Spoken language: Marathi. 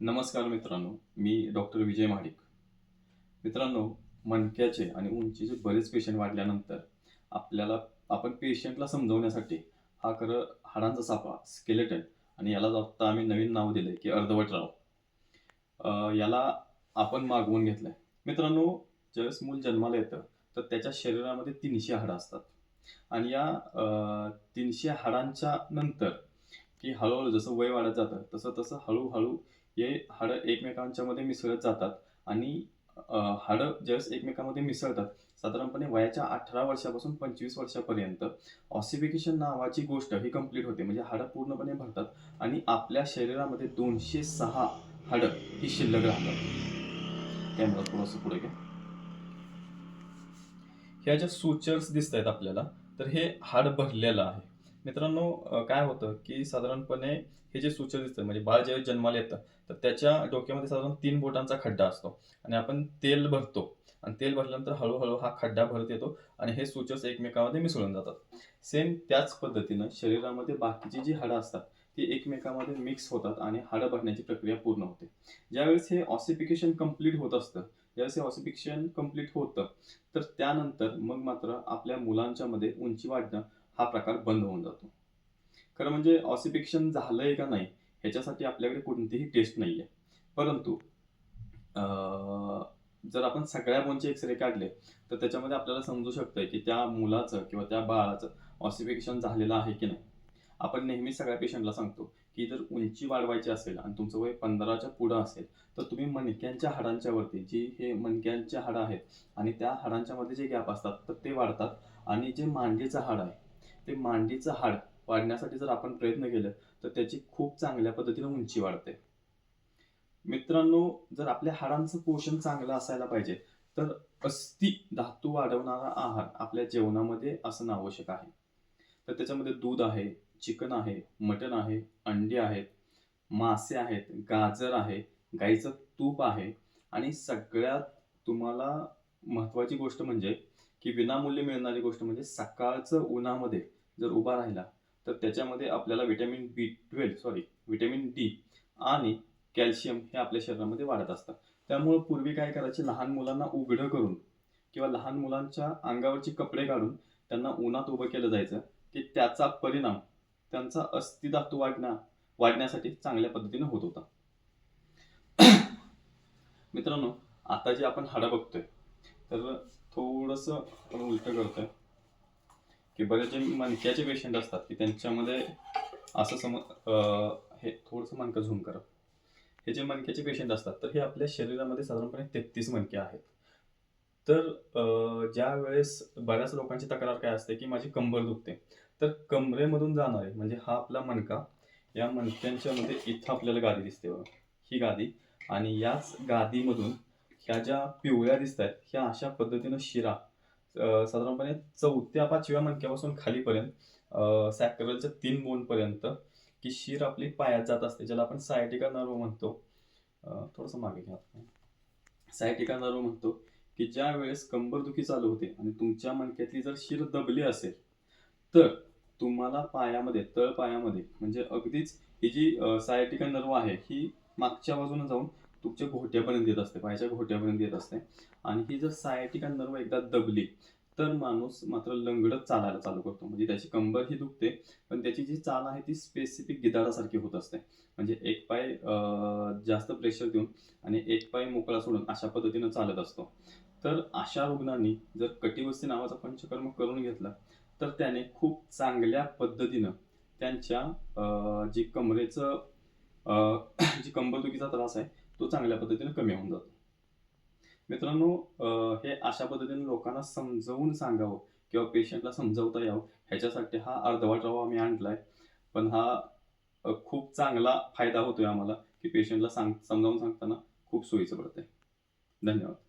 नमस्कार मित्रांनो मी डॉक्टर विजय महाडिक मित्रांनो मणक्याचे आणि उंचीचे बरेच पेशंट वाढल्यानंतर आपल्याला आपण पेशंटला समजवण्यासाठी हा खरं हाडांचा सापा स्केलेटन आणि याला आत्ता आम्ही नवीन नाव दिलंय की अर्धवटराव याला आपण मागवून घेतलंय. मित्रांनो ज्यावेळेस मूल जन्माला येतं तर त्याच्या शरीरामध्ये तीनशे हाडं असतात. आणि या अं, तीनशे हाडांच्या नंतर की हळूहळू जसं वय वाढत जातं तसं तसं हळूहळू हे हाडं एकमेकांच्या मध्ये मिसळत जातात आणि हाडं ज्यावेळेस एकमेकांमध्ये मिसळतात साधारणपणे वयाच्या अठरा वर्षापासून पंचवीस वर्षापर्यंत ऑसिफिकेशन नावाची गोष्ट ही कंप्लीट होते. म्हणजे हाडं पूर्णपणे भरतात आणि आपल्या शरीरामध्ये दोनशे सहा हाडं ही शिल्लक राहतात. कॅमेरा थोडंसं पुढे घ्या. ह्या ज्या सुचर्स दिसत आहेत आपल्याला तर हे हाड भरलेलं आहे. मित्रांनो काय होतं की साधारणपणे हे जे सूचक दिसतं म्हणजे बाळ ज्यावेळी जन्माला येतं तर त्याच्या डोक्यामध्ये साधारण तीन बोटांचा खड्डा असतो. आणि आपण तेल भरतो. आणि तेल भरल्यानंतर हळूहळू हा खड्डा भरत येतो आणि हे सूचर्स एकमेकामध्ये मिसळून जातात. सेम त्याच पद्धतीनं शरीरामध्ये बाकीची जी हाडं असतात ती एकमेकामध्ये मिक्स होतात आणि हाडं भरण्याची प्रक्रिया पूर्ण होते. ज्यावेळेस हे ऑसिफिकेशन कंप्लीट होत असतं ज्यावेळेस हे ऑसिफिकेशन कंप्लीट होतं तर त्यानंतर मग मात्र आपल्या मुलांच्या मध्ये उंची वाढणं हा प्रकार बंद होऊन जातो. खरं म्हणजे ऑसिफिकेशन आहे का नाही ह्याच्यासाठी आपल्याकडे कोणतीही टेस्ट नाही आहे परंतु जर आपण सगळ्या बोनचे एक्सरे काढले तर त्याच्यामध्ये आपल्याला समजू शकतं की त्या मुलाचं किंवा त्या बाळाचं ऑसिफिकेशन झालेलं आहे की नाही. आपण नेहमी सगळ्या पेशंटला सांगतो की जर उंची वाढवायची असेल आणि तुमचं वय पंधराच्या पुढं असेल तर तुम्ही मणक्यांच्या हाडांच्या वरती जी हे मणक्यांच्या हाडं आहेत आणि त्या हाडांच्या मध्ये जे गॅप असतात तर ते वाढतात. आणि जे मांडीचं हाड आहे ते मांडीचं हाड वाढण्यासाठी जर आपण प्रयत्न केलं तर त्याची खूप चांगल्या पद्धतीने उंची वाढते. मित्रांनो जर आपल्या हाडांचं पोषण चांगलं असायला पाहिजे तर अस्थि धातू वाढवणारा आहार आपल्या जेवणामध्ये असणं आवश्यक आहे. तर त्याच्यामध्ये दूध आहे चिकन आहे मटण आहे अंडी आहेत मासे आहेत गाजर आहे गाईचं तूप आहे. आणि सगळ्यात तुम्हाला महत्त्वाची गोष्ट म्हणजे की विनामूल्य मिळणारी गोष्ट म्हणजे सकाळचं उन्हामध्ये जर उभा राहिला तर त्याच्यामध्ये आपल्याला vitamin B twelve sorry vitamin D आणि कॅल्शियम हे आपल्या शरीरामध्ये वाढत असतात. त्यामुळं पूर्वी काय करायचे लहान मुलांना उघडं करून किंवा लहान मुलांच्या अंगावरचे कपडे काढून त्यांना उन्हात उभं केलं जायचं की त्याचा परिणाम त्यांचा अस्थिधातू वाढण्या वाढण्यासाठी चांगल्या पद्धतीने होत होता. मित्रांनो आता जे आपण हाडं बघतोय तर थोडंसं आपण उलट करतोय. की बरेच जे मणक्याचे पेशंट असतात की त्यांच्यामध्ये असं सम हे थोडंसं मणकं झूम करा. हे जे मणक्याचे पेशंट असतात तर हे आपल्या शरीरामध्ये साधारणपणे तेहतीस मणके आहेत. तर ज्या वेळेस बऱ्याच लोकांची तक्रार काय असते की माझी कंबर दुखते तर कमरेमधून जाणारे म्हणजे हा आपला मणका या मणक्यांच्या मध्ये इथं आपल्याला गादी दिसते बघा. ही गादी आणि याच गादीमधून ह्या ज्या पिवळ्या दिसत आहेत ह्या अशा पद्धतीनं शिरा साधारणपणे चौथ्या पाचव्या मणक्यापासून खालीपर्यंत सॅक्रलच्या तीन बोनपर्यंत की शीर आपली पायात जात असते ज्याला आपण सायटिका नर्व म्हणतो. थोडंसं मागे घ्या सायटिका नर्व म्हणतो की ज्या वेळेस कंबरदुखी चालू होते आणि तुमच्या मणक्यातली जर शिर दबली असेल तर तुम्हाला पायामध्ये तळ पायामध्ये म्हणजे अगदीच ही जी सायटिका नर्व आहे ही मागच्या बाजूने जाऊन तुमच्या घोट्यापर्यंत येत असते पायाच्या घोट्यापर्यंत येत असते. आणि ही जर सायटिका नर्व एकदा दबली तर माणूस मात्र लंगडत चालायला चालू करतो. म्हणजे त्याची कंबर ही दुखते पण त्याची जी चाल आहे ती स्पेसिफिक गिदाडासारखी होत असते. म्हणजे एक पाय जास्त प्रेशर देऊन आणि एक पाय मोकळा सोडून अशा पद्धतीनं चालत असतो. तर अशा रुग्णांनी जर कटिबस्ती नावाचा पंचकर्म करून घेतला तर त्याने खूप चांगल्या पद्धतीनं त्यांच्या जी कमरेचं अं, जी कंबरदुखीचा त्रास आहे तो चांगल्या पद्धतीने कमी होऊन जातो. मित्रांनो हे अशा पद्धतीने लोकांना समजवून सांगावं किंवा पेशंटला समजवता यावं ह्याच्यासाठी हा अर्धवट रवा आम्ही आणलाय. पण हा खूप चांगला फायदा होतोय आम्हाला की पेशंटला सांग समजावून सांगताना खूप सोयीचं पडतंय. धन्यवाद.